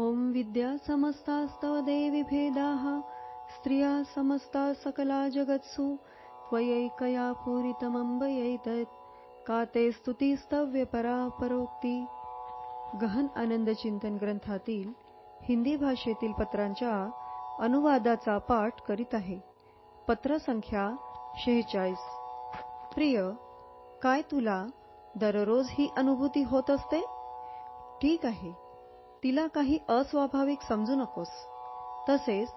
ॐ विद्या समस्तास्तव देवी भेदाः स्त्रिया समस्ता सकला जगत्सु त्वयैकया पूरितमम्बयैतत् का ते स्तुतीस्तव्य परापरोक्ती। गहन आनंद चिंतन ग्रंथातील हिंदी भाषेतील पत्रांच्या अनुवादाचा पाठ करीत आहे. पत्र संख्या शेहेचाळीस. प्रिय काय तुला दररोज ही अनुभूती होत असते? ठीक आहे. तिला काही अस्वाभाविक समजू नकोस. तसेच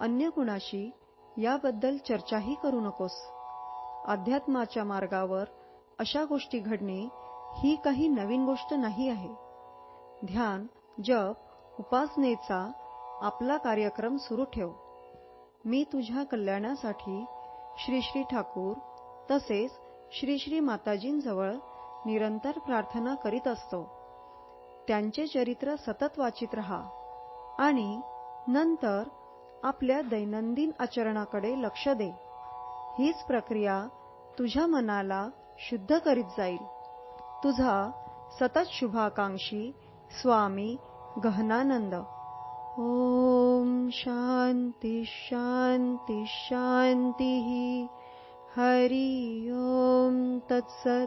अन्य कुणाशी याबद्दल चर्चाही करू नकोस. अध्यात्माच्या मार्गावर अशा गोष्टी घडणे ही काही नवीन गोष्ट नाही आहे. ध्यान जप उपासनेचा आपला कार्यक्रम सुरू ठेव. मी तुझ्या कल्याणासाठी श्री श्री ठाकूर तसेच श्री श्री माताजींजवळ निरंतर प्रार्थना करीत असतो. त्यांचे चरित्र सतत वाचित रहा आणि नंतर आपल्या दैनंदिन आचरणाकडे लक्ष दे. हीच प्रक्रिया तुझ्या मनाला शुद्ध करीत जाईल. तुझा सतत शुभाकांक्षी स्वामी गहनानंद. ओम शांती शांती शांती. हरि ओम तत्सत.